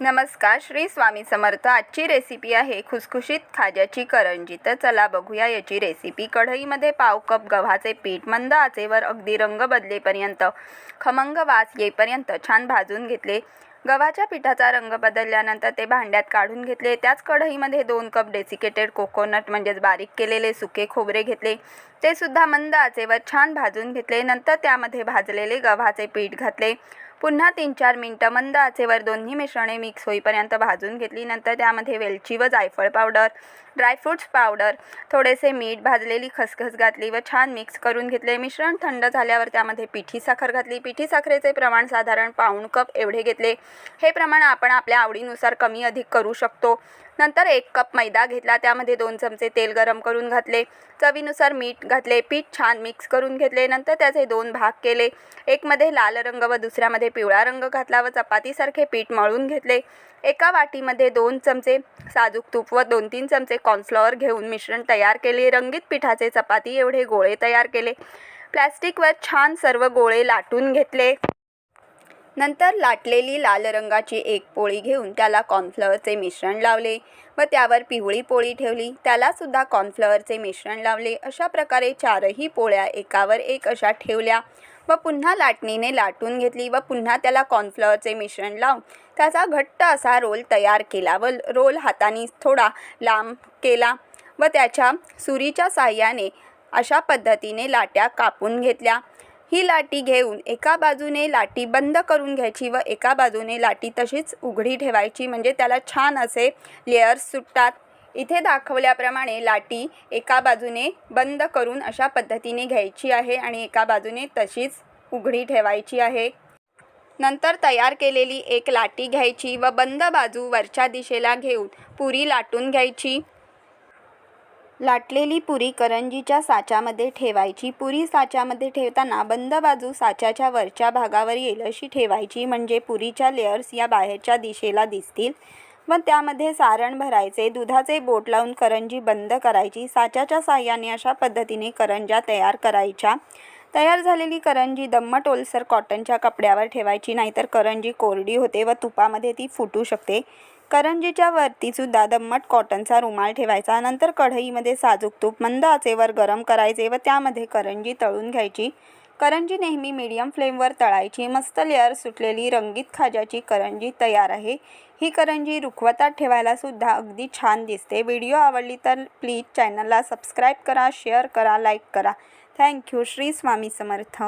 नमस्कार श्री स्वामी समर्थ. आजची रेसिपी आहे खुसखुशीत खाज्याची करंजी. तर चला बघूया याची रेसिपी कढईमध्ये पाव कप गव्हाचे पीठ मंद आचेवर अगदी रंग बदलेपर्यंत खमंग वास येईपर्यंत छान भाजून घेतले. गव्हाच्या पिठाचा रंग बदलल्यानंतर ते भांड्यात काढून घेतले. त्याच कढईमध्ये दोन कप डेसिकेटेड कोकोनट म्हणजेच बारीक केलेले सुके खोबरे घेतले. ते सुद्धा मंद आचेवर छान भाजून घेतले. नंतर त्यामध्ये भाजलेले गव्हाचे पीठ घातले. पुन्हा तीन चार मिनटं मंद आचेवर दोन्ही मिश्रणे मिक्स होईपर्यंत भाजून घेतली. नंतर त्यामध्ये वेलची व जायफळ पावडर ड्रायफ्रूट्स पावडर थोडेसे मीठ भाजलेली खसखस घातली व छान मिक्स करून घेतले. मिश्रण थंड झाल्यावर त्यामध्ये पिठी साखर घातली. पिठी साखरेचे प्रमाण साधारण पाऊण कप एवढे घेतले. हे प्रमाण आपण आपल्या आवडीनुसार कमी अधिक करू शकतो. नंतर एक कप मैदा घेतला. त्यामध्ये दोन चमचे तेल गरम करून घातले. चवीनुसार मीठ घातले. पीठ छान मिक्स करून घेतले. नंतर त्याचे दोन भाग केले. एकमध्ये लाल रंग व दुसऱ्यामध्ये पिवळा रंग घातला व चपातीसारखे पीठ मळून घेतले. एका वाटीमध्ये दोन चमचे साजूक तूप व दोन तीन चमचे कॉर्नफ्लॉवर घेऊन मिश्रण तयार केले. रंगीत पिठाचे चपाती एवढे गोळे तयार केले. प्लॅस्टिकवर छान सर्व गोळे लाटून घेतले. नंतर लाटलेली लाल रंगाची एक पोळी घेऊन त्याला कॉर्नफ्लॉवरचे मिश्रण लावले व त्यावर पिवळी पोळी ठेवली. त्यालासुद्धा कॉर्नफ्लॉवरचे मिश्रण लावले. अशा प्रकारे चारही पोळ्या एकावर एक अशा ठेवल्या व पुन्हा लाटणीने लाटून घेतली व पुन्हा त्याला कॉर्नफ्लॉवरचे मिश्रण लावून त्याचा घट्ट असा रोल तयार केला व रोल हाताने थोडा लांब केला व त्याच्या सुरीच्या साह्याने अशा पद्धतीने लाट्या कापून घेतल्या. ही लाटी घेऊन एका बाजूने लाटी बंद करून घ्यायची व एका बाजूने लाटी तशीच उघडी ठेवायची. म्हणजे त्याला छान असे लेयर्स सुटतात. इथे दाखवल्याप्रमाणे लाटी एका बाजूने बंद करून अशा पद्धतीने घ्यायची आहे आणि एका बाजूने तशीच उघडी ठेवायची आहे. नंतर तयार केलेली एक लाटी घ्यायची व बंद बाजू वरच्या दिशेला घेऊन पुरी लाटून घ्यायची. लाटलेली पुरी करंजीच्या साच्यामध्ये ठेवायची. पुरी साच्यामध्ये ठेवताना बंद बाजू साच्याच्या वरच्या भागावर येईल अशी ठेवायची. म्हणजे पुरीच्या लेयर्स या बाहेरच्या दिशेला दिसतील. व त्यामध्ये सारण भरायचे. दुधाचे बोट लावून करंजी बंद करायची. साच्याच्या साह्याने अशा पद्धतीने करंज्या तयार करायच्या. तयार झालेली करंजी दम्मट ओलसर कॉटनच्या कपड्यावर ठेवायची. नाहीतर करंजी कोरडी होते व तुपामध्ये ती फुटू शकते. करंजीच्या वरतीसुद्धा दम्मट कॉटनचा रुमाल ठेवायचा. नंतर कढईमध्ये साजूक तूप मंद आचेवर गरम करायचे व त्यामध्ये करंजी तळून घ्यायची. करंजी नेहमी मीडियम फ्लेमवर तळायची. मस्त लेअर सुटलेली रंगीत खाज्याची करंजी तयार आहे. ही करंजी रुखवतात ठेवायला सुद्धा अगदी छान दिसते. व्हिडिओ आवडली तर प्लीज चॅनलला सबस्क्राईब करा शेअर करा लाईक करा. Thank you Shri Swami Samarth.